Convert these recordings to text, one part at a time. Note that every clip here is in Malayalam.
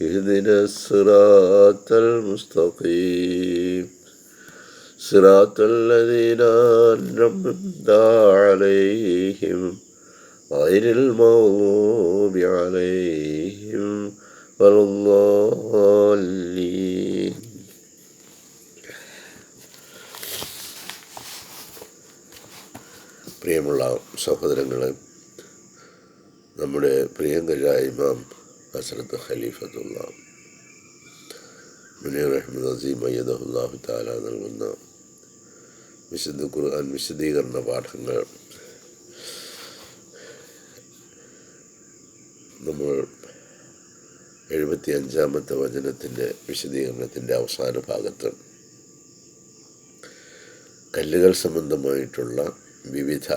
اهدنا الصراط المستقيم صراط الذين أنعمت عليهم غير المغضوب عليهم ولا الضالين പ്രിയമുള്ള സഹോദരങ്ങളെ നമ്മുടെ പ്രിയങ്കരായ ഇമാം ഹസരത്ത് ഖലീഫത്തുള്ള മുനീർ അഹമ്മദ് അസീം അയ്യദുല്ലാഹു താല നൽകുന്ന വിശുദ്ധ ഖുർആൻ വിശദീകരണ പാഠങ്ങൾ നമ്മൾ എഴുപത്തി അഞ്ചാമത്തെ വചനത്തിന്റെ വിശദീകരണത്തിന്റെ അവസാന ഭാഗത്ത് കല്ലുകൾ സംബന്ധമായിട്ടുള്ള വിവിധ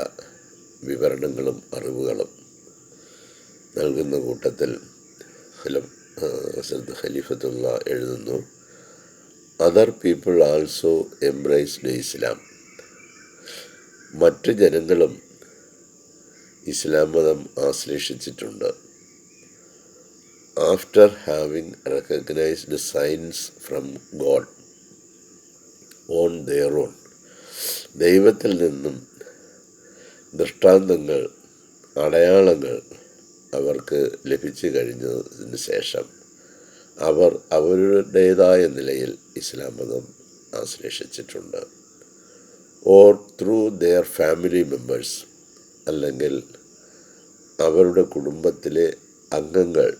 വിവരണങ്ങളും അറിവുകളും നൽകുന്ന കൂട്ടത്തിൽ ഹലം ഹസരത്ത് ഖലീഫത്തുള്ള എഴുതുന്നു. Other people also embraced Islam മറ്റ് ജനങ്ങളും ഇസ്ലാം മതം ആശ്ലേഷിച്ചിട്ടുണ്ട്. After having recognized signs from God on their own ദൈവത്തിൽ നിന്നും ദൃഷ്ടാന്തങ്ങൾ അടയാളങ്ങൾ അവർക്ക് ലഭിച്ചു കഴിഞ്ഞതിന് ശേഷം അവർ അവരുടേതായ നിലയിൽ ഇസ്ലാം മതം ആശ്ലേഷിച്ചിട്ടുണ്ട്. Or through their family members അല്ലെങ്കിൽ അവരുടെ കുടുംബത്തിലെ അംഗങ്ങൾ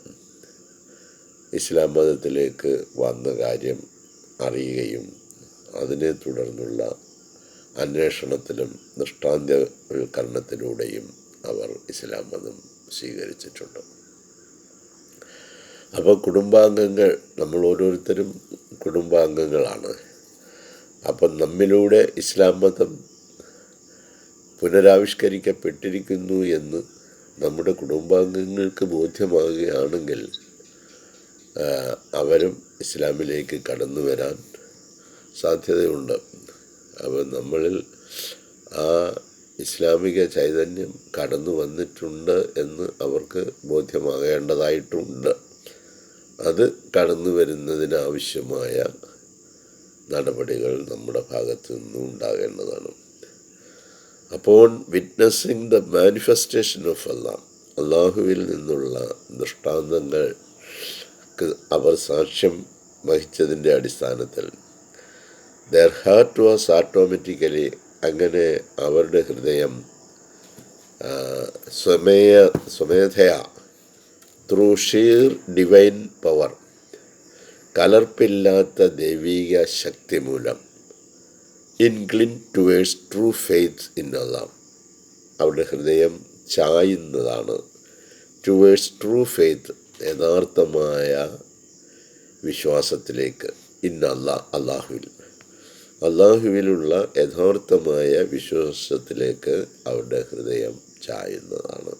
ഇസ്ലാം മതത്തിലേക്ക് വന്ന കാര്യം അറിയുകയും അതിനെ തുടർന്നുള്ള അന്വേഷണത്തിലും ദൃഷ്ടാന്തവൽക്കരണത്തിലൂടെയും അവർ ഇസ്ലാം മതം സ്വീകരിച്ചിട്ടുണ്ട്. അപ്പോൾ കുടുംബാംഗങ്ങൾ നമ്മൾ ഓരോരുത്തരും കുടുംബാംഗങ്ങളാണ്. അപ്പം നമ്മിലൂടെ ഇസ്ലാം മതം പുനരാവിഷ്കരിക്കപ്പെട്ടിരിക്കുന്നു എന്ന് നമ്മുടെ കുടുംബാംഗങ്ങൾക്ക് ബോധ്യമാകുകയാണെങ്കിൽ അവരും ഇസ്ലാമിലേക്ക് കടന്നു വരാൻ സാധ്യതയുണ്ട്. അപ്പോൾ നമ്മളിൽ ആ ഇസ്ലാമിക ചൈതന്യം കടന്നു വന്നിട്ടുണ്ട് എന്ന് അവർക്ക് ബോധ്യമാകേണ്ടതായിട്ടുണ്ട്. അത് കടന്നു വരുന്നതിനാവശ്യമായ നടപടികൾ നമ്മുടെ ഭാഗത്ത് നിന്നും ഉണ്ടാകേണ്ടതാണ്. അപ്പോൾ witnessing the manifestation of Allah അള്ളാഹുവിൽ നിന്നുള്ള ദൃഷ്ടാന്തങ്ങൾ അവർ സാക്ഷ്യം വഹിച്ചതിന്റെ അടിസ്ഥാനത്തിൽ ദർ ഹാർട്ട് വാസ് ഓട്ടോമാറ്റിക്കലി അങ്ങനെ അവരുടെ ഹൃദയം സ്വമേയ സ്വമേധയ. ത്രൂ ഷീർ ഡിവൈൻ പവർ കലർപ്പില്ലാത്ത ദൈവീക ശക്തി മൂലം incline towards true faith in അല്ലാം അവരുടെ ഹൃദയം ചായുന്നതാണ്. ടുവേഴ്സ് ട്രൂ ഫെയ്ത്ത് യഥാർത്ഥമായ വിശ്വാസത്തിലേക്ക് അള്ളാ അള്ളാഹുവിൽ അള്ളാഹുവിലുള്ള യഥാർത്ഥമായ വിശ്വാസത്തിലേക്ക് അവരുടെ ഹൃദയം ചായുന്നതാണ്.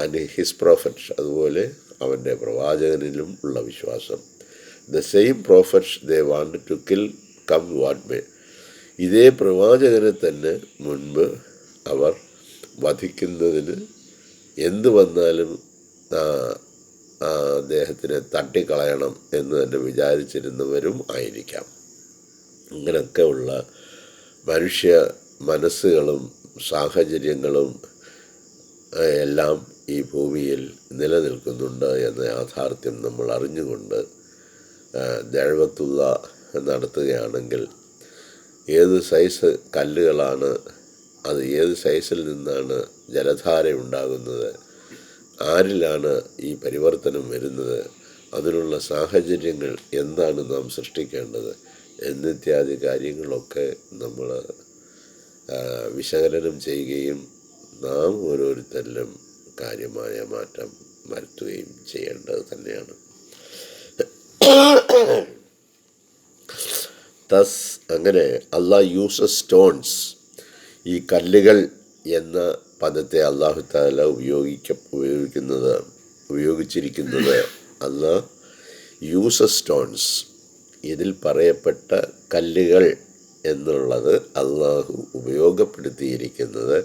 ആൻഡ് ഹിസ് പ്രോഫറ്റ്സ് അതുപോലെ അവന്റെ പ്രവാചകനിലും ഉള്ള വിശ്വാസം. The same prophets they want to kill come what may ഇതേ പ്രവാചകനെ തന്നെ മുൻപ് അവർ വധിക്കുന്നതിന് എന്ത് വന്നാലും അദ്ദേഹത്തിനെ തട്ടിക്കളയണം എന്ന് തന്നെ വിചാരിച്ചിരുന്നവരും ആയിരിക്കാം. ഇങ്ങനെയൊക്കെ ഉള്ള മനുഷ്യ മനസ്സുകളും സാഹചര്യങ്ങളും എല്ലാം ഈ ഭൂമിയിൽ നിലനിൽക്കുന്നുണ്ട് എന്ന യാഥാർത്ഥ്യം നമ്മൾ അറിഞ്ഞുകൊണ്ട് ദഴവത്തുള്ള നടത്തുകയാണെങ്കിൽ ഏത് സൈസ് കല്ലുകളാണ് അത് ഏത് സൈസിൽ നിന്നാണ് ജലധാര ഉണ്ടാകുന്നത് ആരിലാണ് ഈ പരിവർത്തനം വരുന്നത് അതിനുള്ള സാഹചര്യങ്ങൾ എന്താണ് നാം സൃഷ്ടിക്കേണ്ടത് എന്നിത്യാദി കാര്യങ്ങളൊക്കെ നമ്മൾ വിശകലനം ചെയ്യുകയും നാം ഓരോരുത്തരിലും കാര്യമായ മാറ്റം വരുത്തുകയും ചെയ്യേണ്ടത് തന്നെയാണ്. തസ് അങ്ങനെ അള്ളാഹ് യൂസ് സ്റ്റോൺസ് ഈ കല്ലുകൾ എന്ന പദത്തെ അള്ളാഹു താല ഉപയോഗിക്ക ഉപയോഗിക്കുന്നത് ഉപയോഗിച്ചിരിക്കുന്നത് അള്ളാഹ് യൂസ് സ്റ്റോൺസ് ഇതിൽ പറയപ്പെട്ട കല്ലുകൾ എന്നുള്ളത് അള്ളാഹു ഉപയോഗപ്പെടുത്തിയിരിക്കുന്നത്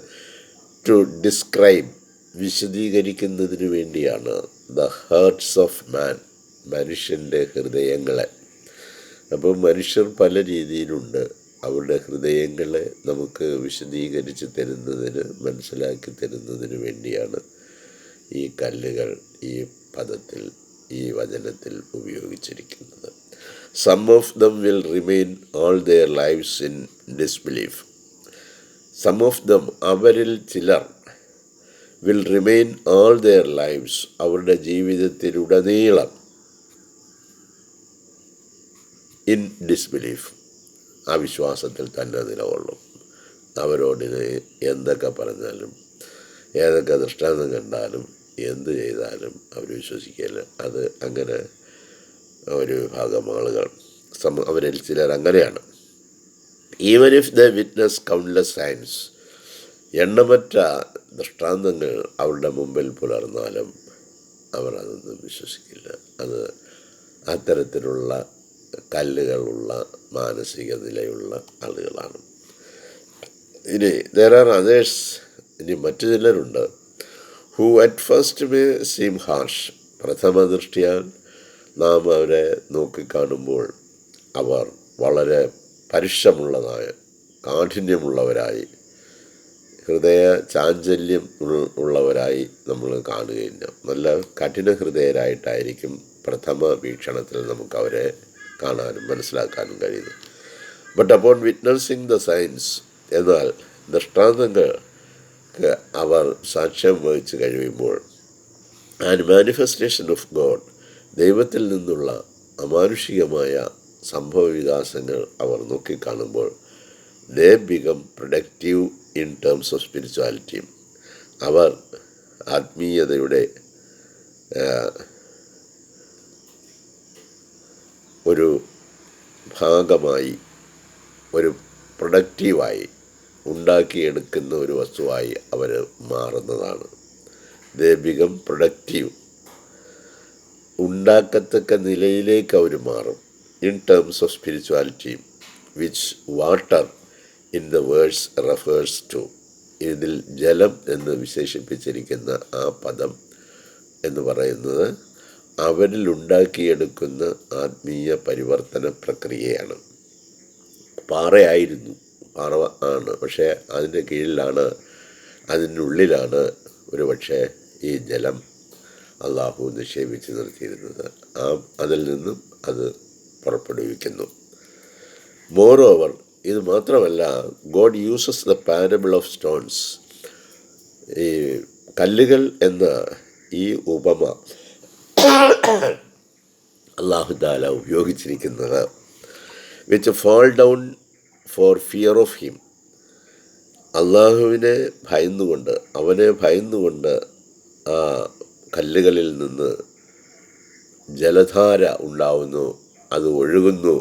ടു ഡിസ്ക്രൈബ് വിശദീകരിക്കുന്നതിന് വേണ്ടിയാണ്. ദ ഹേർട്സ് ഓഫ് മാൻ മനുഷ്യന്റെ ഹൃദയങ്ങളെ. അപ്പോൾ മനുഷ്യർ പല രീതിയിലുണ്ട്. അവരുടെ ഹൃദയങ്ങളെ നമുക്ക് വിശദീകരിച്ച് തരുന്നതിന് മനസ്സിലാക്കി തരുന്നതിന് വേണ്ടിയാണ് ഈ കല്ലുകൾ ഈ പദത്തിൽ ഈ വചനത്തിൽ ഉപയോഗിച്ചിരിക്കുന്നത്. Some of them will remain all their lives in disbelief some of them അവരിൽ ചിലർ will remain all their lives അവരുടെ ജീവിതത്തിലുടനീളം ഇൻ ഡിസ്ബിലീഫ് ആ വിശ്വാസത്തിൽ തന്നെ നിലകൊള്ളും. അവരോടിന് എന്തൊക്കെ പറഞ്ഞാലും ഏതൊക്കെ ദൃഷ്ടാന്തം കണ്ടാലും എന്ത് ചെയ്താലും അവർ വിശ്വസിക്കില്ല അത് അങ്ങനെ ഒരു വിഭാഗം ആളുകൾ സമ അവരിൽ ചിലർ അങ്ങനെയാണ്. Even if they witness countless signs എണ്ണമറ്റ ദൃഷ്ടാന്തങ്ങൾ അവരുടെ മുമ്പിൽ പുലർന്നാലും അവർ അതൊന്നും വിശ്വസിക്കില്ല. അത് അത്തരത്തിലുള്ള കല്ലുകളുള്ള മാനസിക നിലയുള്ള ആളുകളാണ്. ഇനി ദർ ആർ അതേഴ്സ് ഇനി മറ്റു ചിലരുണ്ട്. Who at first may seem harsh പ്രഥമ ദൃഷ്ടിയാൽ നാം അവരെ നോക്കിക്കാണുമ്പോൾ അവർ വളരെ പരുഷമുള്ളതായ കാഠിന്യമുള്ളവരായി ഹൃദയ ചാഞ്ചല്യം ഉള്ളവരായി നമ്മൾ കാണുകയില്ല. നല്ല കഠിന ഹൃദയരായിട്ടായിരിക്കും പ്രഥമ വീക്ഷണത്തിൽ നമുക്ക് അവരെ കാണാനും മനസ്സിലാക്കാനും കഴിയുന്നത്. But upon witnessing the signs എന്നാൽ ദൃഷ്ടാന്തങ്ങൾക്ക് അവർ സാക്ഷ്യം വഹിച്ചു കഴിയുമ്പോൾ ആൻഡ് മാനിഫെസ്റ്റേഷൻ ഓഫ് ഗോഡ് ദൈവത്തിൽ നിന്നുള്ള അമാനുഷികമായ സംഭവ വികാസങ്ങൾ അവർ നോക്കിക്കാണുമ്പോൾ they become productive in terms of spirituality. അവർ ആത്മീയതയുടെ ഒരു ഭാഗമായി ഒരു പ്രൊഡക്റ്റീവായി ഉണ്ടാക്കിയെടുക്കുന്ന ഒരു വസ്തുവായി അവർ മാറുന്നതാണ്. ദേ ബികം പ്രൊഡക്റ്റീവ് ഉണ്ടാക്കത്തക്ക നിലയിലേക്ക് അവർ മാറും. In terms of spirituality which water in the verse refers to ഇതിൽ ജലം എന്ന് വിശേഷിപ്പിച്ചിരിക്കുന്ന ആ പദം എന്ന് പറയുന്നത് അവരിൽ ഉണ്ടാക്കിയെടുക്കുന്ന ആത്മീയ പരിവർത്തന പ്രക്രിയയാണ്. പാറയായിരുന്നു പാറ ആണ്. പക്ഷേ അതിന്റെ കീഴിലാണ് അതിനുള്ളിലാണ് ഒരു പക്ഷേ ഈ ജലം അള്ളാഹു നിക്ഷേപിച്ച് നിർത്തിയിരുന്നത്. ആ അതിൽ നിന്നും അത് പുറപ്പെടുവിക്കുന്നു. മോർ ഓവർ ഇത് മാത്രമല്ല God uses the parable of stones ഈ കല്ലുകൾ എന്ന ഈ ഉപമ അള്ളാഹു താല ഉപയോഗിച്ചിരിക്കുന്നത് which fall down for fear of him അള്ളാഹുവിനെ ഭയന്നുകൊണ്ട് അവനെ ഭയന്നുകൊണ്ട് കല്ലുകളിൽ നിന്ന് ജലധാര ഉണ്ടാവുന്നു അത് ഒഴുകുന്നു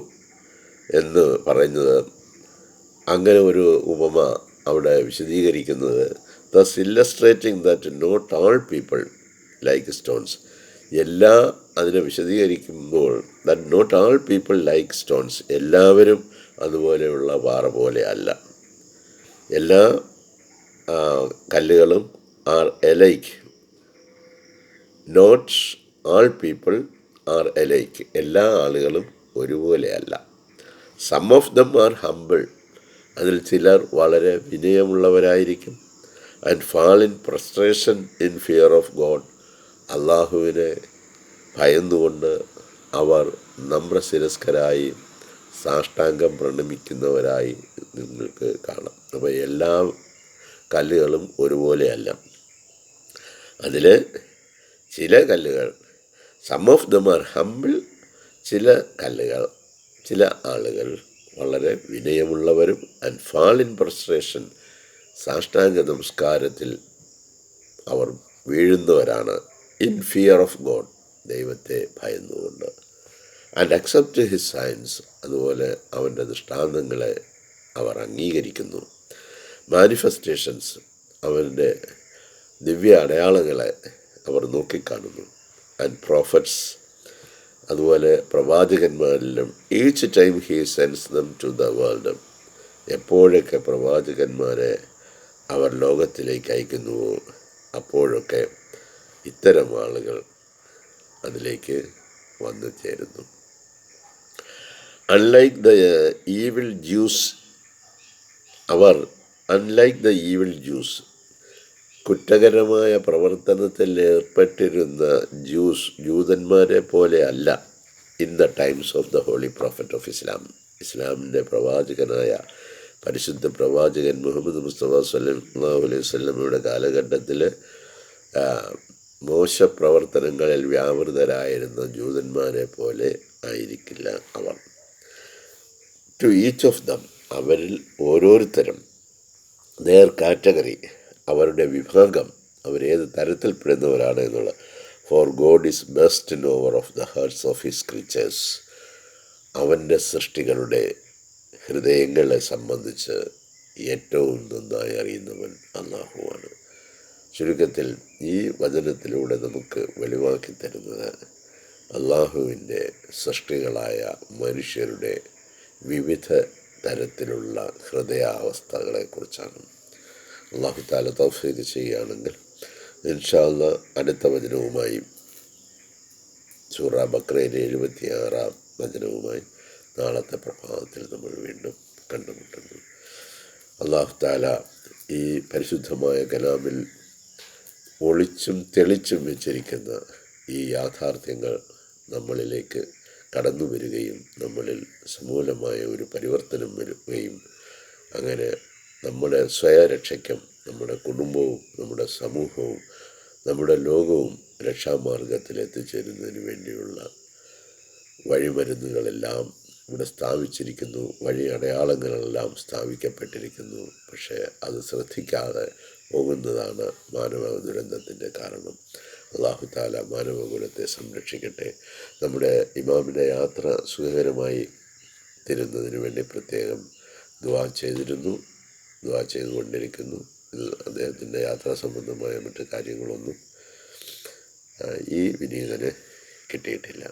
എന്ന് പറയുന്നത്. അങ്ങനെ ഒരു ഉപമ അവിടെ വിശദീകരിക്കുന്നത് thus illustrating that not all people like stones എല്ലാ അതിനെ വിശദീകരിക്കുമ്പോൾ that not all people like stones എല്ലാവരും അതുപോലെയുള്ള പാറ പോലെ അല്ല. എല്ലാ കല്ലുകളും are alike not all people are alike എല്ലാ ആളുകളും ഒരുപോലെയല്ല. Some of them are humble അതിൽ ചിലർ വളരെ വിനയമുള്ളവരായിരിക്കും. And fall in prostration in fear of God അള്ളാഹുവിനെ ഭയന്നുകൊണ്ട് അവർ നമ്രശിരസ്കരായി സാഷ്ടാംഗം പ്രണമിക്കുന്നവരായി നിങ്ങൾക്ക് കാണാം. അപ്പോൾ എല്ലാ കല്ലുകളും ഒരുപോലെയല്ല. അതിൽ ചില കല്ലുകൾ. Some of them are humble ചില കല്ലുകൾ ചില ആളുകൾ വളരെ വിനയമുള്ളവരും ആൻഡ് ഫാൾ ഇൻ പ്രസ്ട്രേഷൻ സാഷ്ടാംഗ നമസ്കാരത്തിൽ അവർ വീഴുന്നവരാണ്. ഇൻ ഫിയർ ഓഫ് ഗോഡ് ദൈവത്തെ ഭയന്നുകൊണ്ട്. ആൻഡ് അക്സെപ്റ്റ് ഹിസ് സയൻസ് അതുപോലെ അവന്റെ ദൃഷ്ടാന്തങ്ങളെ അവർ അംഗീകരിക്കുന്നു. മാനിഫെസ്റ്റേഷൻസ് അവന്റെ ദിവ്യ അടയാളങ്ങളെ അവർ നോക്കിക്കാണുന്നു. ആൻഡ് പ്രോഫറ്റ്സ് അതുപോലെ പ്രവാചകന്മാരിലും each time he sends them to the world എപ്പോഴൊക്കെ പ്രവാചകന്മാരെ അവർ ലോകത്തിലേക്ക് അയക്കുന്നുവോ അപ്പോഴൊക്കെ ഇത്തരം ആളുകൾ അതിലേക്ക് വന്നു ചേരുന്നു. അൺലൈക്ക് ദ ഈവിൽ ജ്യൂസ് അവർ അൺലൈക്ക് ദ ഈവിൽ ജ്യൂസ് കുറ്റകരമായ പ്രവർത്തനത്തിൽ ഏർപ്പെട്ടിരുന്ന ജ്യൂസ് ജൂതന്മാരെ പോലെ അല്ല in the times of the holy prophet of Islam. ഇസ്ലാമിന്റെ പ്രവാചകനായ പരിശുദ്ധ പ്രവാചകൻ മുഹമ്മദ് മുസ്തഫ സല്ലാഹു അലൈഹി കാലഘട്ടത്തിൽ മോശ പ്രവർത്തനങ്ങളിൽ വ്യാപൃതരായിരുന്ന ജൂതന്മാരെ പോലെ ആയിരിക്കില്ല അവർ. ടു ഈച്ച് ഓഫ് ദം അവരിൽ ഓരോരുത്തരും നേർ കാറ്റഗറി അവരുടെ വിഭാഗം അവരേത് തരത്തിൽപ്പെടുന്നവരാണ് എന്നുള്ളത് for God is best aware of the hearts of his creatures അവന്റെ സൃഷ്ടികളുടെ ഹൃദയങ്ങളെ സംബന്ധിച്ച് ഏറ്റവും നന്നായി അറിയുന്നവൻ അള്ളാഹുവാണ് ചുരുക്കത്തിൽ ഈ വചനത്തിലൂടെ നമുക്ക് വെളിവാക്കി തരുന്നത് അള്ളാഹുവിന്റെ സൃഷ്ടികളായ മനുഷ്യരുടെ വിവിധ തരത്തിലുള്ള ഹൃദയാവസ്ഥകളെക്കുറിച്ചാണ്. അള്ളാഹു താല തൗഫീദ് ചെയ്യുകയാണെങ്കിൽ ഇൻഷാല്ല അടുത്ത വചനവുമായി സൂറ ബക്രയിലെ എഴുപത്തിയാറാം വചനവുമായി നാളത്തെ പ്രഭാതത്തിൽ നമ്മൾ വീണ്ടും കണ്ടുമുട്ടുന്നു. അള്ളാഹു താല ഈ പരിശുദ്ധമായ കലാമിൽ ഒളിച്ചും തെളിച്ചും വെച്ചിരിക്കുന്ന ഈ യാഥാർത്ഥ്യങ്ങൾ നമ്മളിലേക്ക് കടന്നു വരികയും നമ്മളിൽ സമൂലമായ ഒരു പരിവർത്തനം വരുകയും അങ്ങനെ നമ്മുടെ സ്വയരക്ഷയ്ക്കും നമ്മുടെ കുടുംബവും നമ്മുടെ സമൂഹവും നമ്മുടെ ലോകവും രക്ഷാമാർഗത്തിൽ എത്തിച്ചേരുന്നതിന് വേണ്ടിയുള്ള വഴിമരുന്നുകളെല്ലാം ഇവിടെ സ്ഥാപിച്ചിരിക്കുന്നു. വഴി അടയാളങ്ങളെല്ലാം സ്ഥാപിക്കപ്പെട്ടിരിക്കുന്നു. പക്ഷേ അത് ശ്രദ്ധിക്കാതെ പോകുന്നതാണ് മാനവ ദുരന്തത്തിന്റെ കാരണം. അള്ളാഹു താല മാനവകുലത്തെ സംരക്ഷിക്കട്ടെ. നമ്മുടെ ഇമാമിന്റെ യാത്ര സുഖകരമായി തരുന്നതിന് വേണ്ടി പ്രത്യേകം ദുവാ ചെയ്തിരുന്നു. ദുവാ ചെയ്തുകൊണ്ടിരിക്കുന്നു. അദ്ദേഹത്തിന്റെ യാത്രാ സംബന്ധമായ മറ്റു കാര്യങ്ങളൊന്നും ഈ വിനീതന് കിട്ടിയിട്ടില്ല.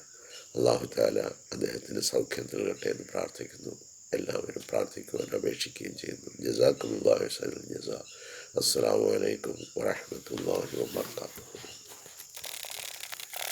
അള്ളാഹു താല അദ്ദേഹത്തിന് സൗഖ്യം നൽകട്ടെ എന്ന് പ്രാർത്ഥിക്കുന്നു. എല്ലാവരും പ്രാർത്ഥിക്കുവാൻ അപേക്ഷിക്കുകയും ചെയ്യുന്നു. ജസാക്കും ജസാ. അസ്സാം വലൈക്കും വാഹമത്തല്ലാഹി വാത്തു